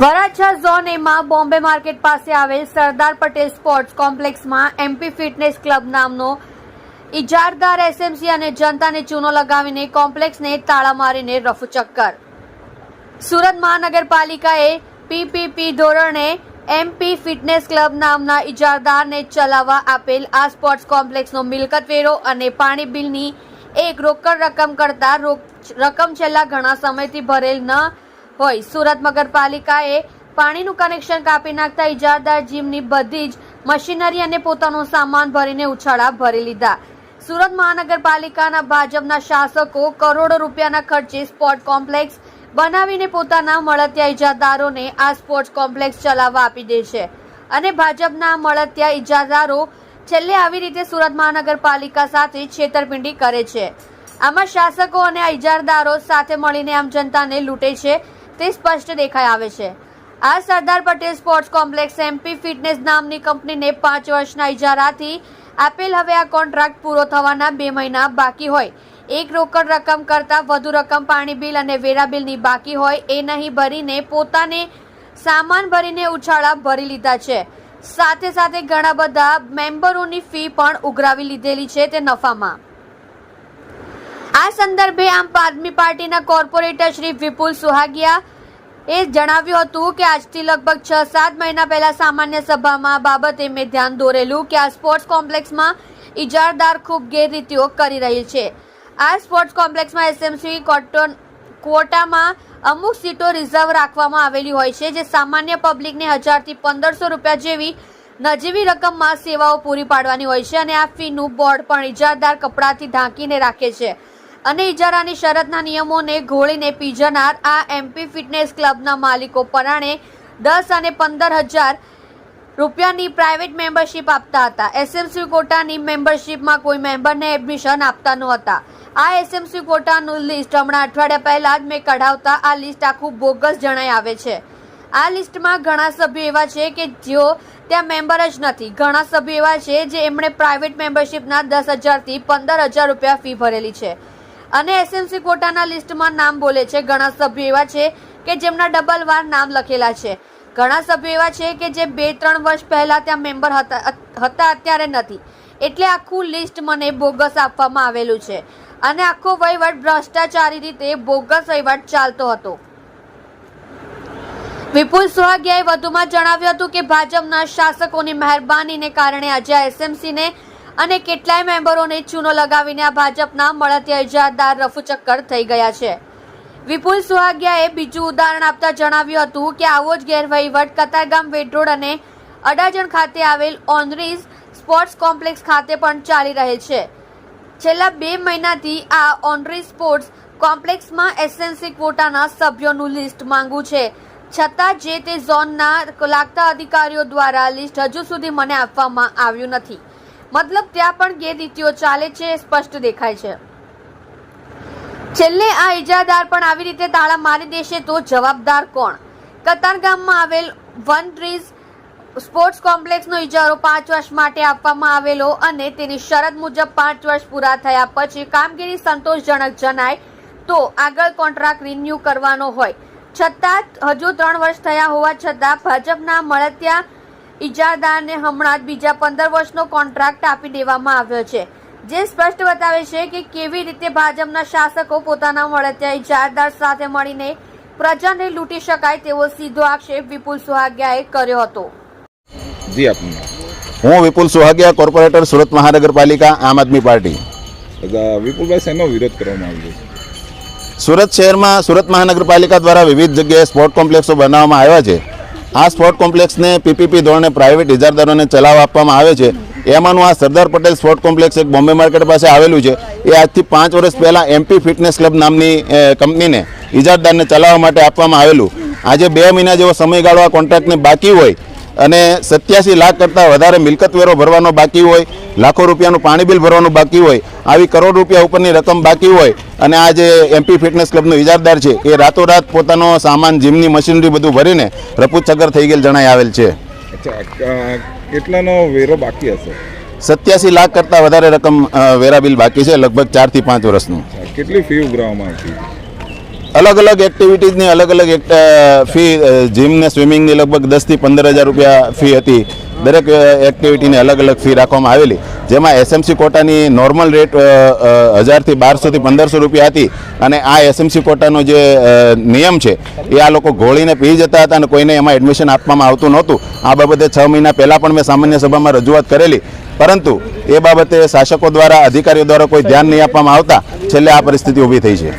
Varachha zone એમાં Bombay market પાસે આવેલ સરદાર પટેલ સ્પોર્ટ્સ કોમ્પ્લેક્સમાં એમપી ફિટનેસ ક્લબ નામનો ઇજારદાર એસએમસી અને જનતાને ચૂનો લગાવીને કોમ્પ્લેક્સને તાળા મારીને રફુ ચક્કર. સુરત મહાનગરપાલિકાએ પીપીપી ધોરણે એમપી ફિટનેસ ક્લબ નામના ઇજારદારને ચલાવવા આપેલ આ સ્પોર્ટ્સ કોમ્પ્લેક્સનો મિલકત વેરો અને પાણી બિલની એક રોકડ રકમ કરતા રોક- રકમ છેલ્લા ઘણા સમયથી ભરેલ ન હોય. સુરત નગરપાલિકાએ પાણીનું કનેક્શન કાપી નાખતા ઇજારદાર જીમની બધી જ મશીનરી અને પોતાનો સામાન ભરીને ઉછાળા ભરી લીધા. સુરત મહાનગરપાલિકાના ભાજપના શાસકો કરોડો રૂપિયાના ખર્ચે સ્પોર્ટ કોમ્પ્લેક્સ બનાવીને પોતાના મળતિયા ઇજાદારોને આ સ્પોર્ટ્સ કોમ્પ્લેક્સ ચલાવવા આપી દે છે. અને ભાજપના મળતિયા ઇજાદારો છેલ્લે આવી રીતે સુરત મહાનગરપાલિકા સાથે છેતરપિંડી કરે છે. આમાં શાસકો અને ઇજારદારો સાથે મળીને આમ જનતાને લૂંટે છે. તે સ્પષ્ટ દેખાઈ આવે છે. આ Sardar Patel sports complex MP fitness નામની કંપનીને પાંચ વર્ષના ઇજારાથી આપેલ હવે આ કોન્ટ્રાક્ટ પૂરો થવાના બે મહિના બાકી હોય. એક રોકડ રકમ કરતાં વધુ રકમ પાણી બિલ અને વેરા બિલની બાકી હોય એ નહીં ભરીને પોતાને સામાન ભરીને ઉછાળા ભરી લીધા છે. સાથે સાથે ઘણા બધા મેમ્બરોની ફી પણ ઉઘરાવી લીધેલી છે તે નફામાં. આ સંદર્ભે આમ આદમી પાર્ટીના કોર્પોરેટર શ્રી વિપુલ સુહાગિયા એ જણાવ્યું હતું કે આજથી લગભગ છ સાત મહિના પહેલા સામાન્ય સભામાં બાબતે મેં ધ્યાન દોરેલું કે આ સ્પોર્ટ્સ કોમ્પ્લેક્સમાં ઇજારદાર ખૂબ ગેરરીતિઓ કરી રહી છે. આ સ્પોર્ટ્સ કોમ્પ્લેક્સમાં એસએમસી કોટન ક્વોટામાં અમુક સીટો રિઝર્વ રાખવામાં આવેલી હોય છે, જે સામાન્ય પબ્લિકને હજારથી પંદરસો રૂપિયા જેવી નજીવી રકમમાં સેવાઓ પૂરી પાડવાની હોય છે અને આ ફીનું બોર્ડ પણ ઇજારદાર કપડાથી ઢાંકીને રાખે છે. અને ઇજારાની શરતના નિયમોને ઘોળીને પી જનાર આ એમપી ફિટનેસ ક્લબના માલિકો પરાણે દસ અને પંદર હજાર રૂપિયાની પ્રાઇવેટ મેમ્બરશીપ આપતા હતા. એસએમસી કોટાની મેમ્બરશીપમાં કોઈ મેમ્બરને એડમિશન આપતા નહોતા. આ એસએમસી કોટાનું લિસ્ટ હમણાં અઠવાડિયા પહેલાં જ મેં કઢાવતા આ લિસ્ટ આખું બોગસ જણાઈ આવે છે. આ લિસ્ટમાં ઘણા સભ્યો એવા છે કે જેઓ ત્યાં મેમ્બર જ નથી. ઘણા સભ્યો એવા છે જે એમણે પ્રાઇવેટ મેમ્બરશીપના દસ હજારથી પંદર હજાર રૂપિયા ફી ભરેલી છે. અને એસએમસી કોટાના લિસ્ટમાં નામ બોલે છે. ઘણા સભ્યો એવા છે કે જેમના ડબલ વાર નામ લખેલા છે. ઘણા સભ્યો એવા છે કે જે બે, ત્રણ વર્ષ પહેલા ત્યાં મેમ્બર હતા હતા અત્યારે નથી. એટલે આખું લિસ્ટ મને બોગસ આપવામાં આવેલું છે. અને આખો વહીવટ ભ્રષ્ટાચારી રીતે બોગસ વહીવટ ચાલતો હતો. વિપુલ સોહાગિયાએ વધુમાં જણાવ્યું હતું કે ભાજપના શાસકોની મહેરબાનીને કારણે આજે એસએમસીને અને કેટલાય મેમ્બરોને ચૂનો લગાવીને આ ભાજપના મળતિયા ઇજારદાર રફુચક્કર થઈ ગયા છે. વિપુલ સુહાગિયાએ બીજું ઉદાહરણ આપતા જણાવ્યું હતું કે આવો જ ગેરવહીવટ કતારગામ વેટરોડ અને અડાજણ ખાતે આવેલ ઓનરીઝ સ્પોર્ટ્સ કોમ્પ્લેક્સ ખાતે પણ ચાલી રહે છે. છેલ્લા બે મહિનાથી આ ઓનરી સ્પોર્ટ્સ કોમ્પ્લેક્સમાં એસએનસી ક્વોટાના સભ્યોનું લિસ્ટ માંગુ છે. છતાં જે તે ઝોનના લાગતા અધિકારીઓ દ્વારા લિસ્ટ હજુ સુધી મને આપવામાં આવ્યું નથી. મતલબ ત્યાં પણ ગેરરીતિઓ ચાલે છે સ્પષ્ટ દેખાય છે. છેલ્લે આ ઇજાદાર પણ આવી રીતે તાળા મારી દેશે તો જવાબદાર કોણ? કતારગામમાં આવેલ વન ટ્રીઝ સ્પોર્ટ્સ કોમ્પ્લેક્સનો ઇજારો પાંચ વર્ષ માટે આપવામાં આવેલો અને તેની શરત મુજબ પાંચ વર્ષ પૂરા થયા પછી કામગીરી સંતોષજનક જણાય તો આગળ કોન્ટ્રાક્ટ રિન્યૂ કરવાનો હોય. છતાં હજુ ત્રણ વર્ષ થયા હોવા છતાં ભાજપના મળતિયા ઇજારદારને હમણાં જ બીજા પંદર વર્ષનો કોન્ટ્રાક્ટ આપી દેવામાં આવ્યો છે. જે સ્પષ્ટ બતાવે છે કે કેવી રીતે ભાજપના શાસકો પોતાના મળતિયા ઇજાદાર સાથે મળીને પ્રજાને લૂંટી શકાય તેવો સીધો આક્ષેપ વિપુલ સુહાગિયાએ કર્યો હતો. જી આપનું હું વિપુલ સુહાગિયા કોર્પોરેટર સુરત મહાનગરપાલિકા આમ આદમી પાર્ટી. વિપુલભાઈ શેનો વિરોધ કરવામાં આવ્યો છે? સુરત શહેરમાં સુરત મહાનગરપાલિકા દ્વારા વિવિધ જગ્યાએ સ્પોર્ટ કોમ્પ્લેક્સો બનાવવામાં આવ્યા છે. આ સ્પોર્ટ કોમ્પ્લેક્સને પીપીપી ધોરણે પ્રાઇવેટ ઇજારદારોને ચલાવ આપવામાં આવે છે. એમાંનું આ સરદાર પટેલ સ્પોર્ટ કોમ્પ્લેક્સ એક બોમ્બે માર્કેટ પાસે આવેલું છે. એ આજથી પાંચ વર્ષ પહેલાં એમપી ફિટનેસ ક્લબ નામની કંપનીને ઇજારદારને ચલાવવા માટે આપવામાં આવેલું. આજે બે મહિના જેવો સમયગાળો આ કોન્ટ્રાક્ટને બાકી હોય અને સત્યાસી લાખ કરતાં વધારે મિલકત વેરો ભરવાનો બાકી હોય લાખો રૂપિયાનું પાણી બિલ ભરવાનું બાકી હોય આવી કરોડ રૂપિયા ઉપરની રકમ બાકી હોય અને આ જે એમપી ફિટનેસ ક્લબનો ઇજારદાર છે એ રાતોરાત પોતાનો સામાન જીમની મશીનરી બધું ભરીને રપૂચક્કર થઈ ગયેલ જણાઈ આવેલ છે. કેટલાનો વેરો બાકી હશે? સત્યાસી લાખ કરતાં વધારે રકમ વેરા બિલ બાકી છે લગભગ ચારથી પાંચ વર્ષનું. કેટલી ફી ઉઘરાવવામાં આવતી અલગ અલગ એક્ટિવિટીઝની અલગ અલગ ફી જીમ ને સ્વિમિંગની લગભગ દસથી પંદર હજાર રૂપિયા ફી હતી. દરેક એક્ટિવિટીની અલગ અલગ ફી રાખવામાં આવેલી. જેમાં એસએમસી કોટાની નોર્મલ રેટ હજારથી બારસોથી પંદરસો રૂપિયા હતી. અને આ એસએમસી કોટાનો જે નિયમ છે, એ આ લોકો ઘોળીને પી જતા હતા અને કોઈને એમાં એડમિશન આપવામાં આવતું નહોતું. આ બાબતે છ મહિના પહેલાં પણ મેં સામાન્ય સભામાં રજૂઆત કરેલી. પરંતુ એ બાબતે શાસકો દ્વારા અધિકારીઓ દ્વારા કોઈ ધ્યાન નહીં આપવામાં આવતા. છેલ્લે આ પરિસ્થિતિ ઊભી થઈ છે.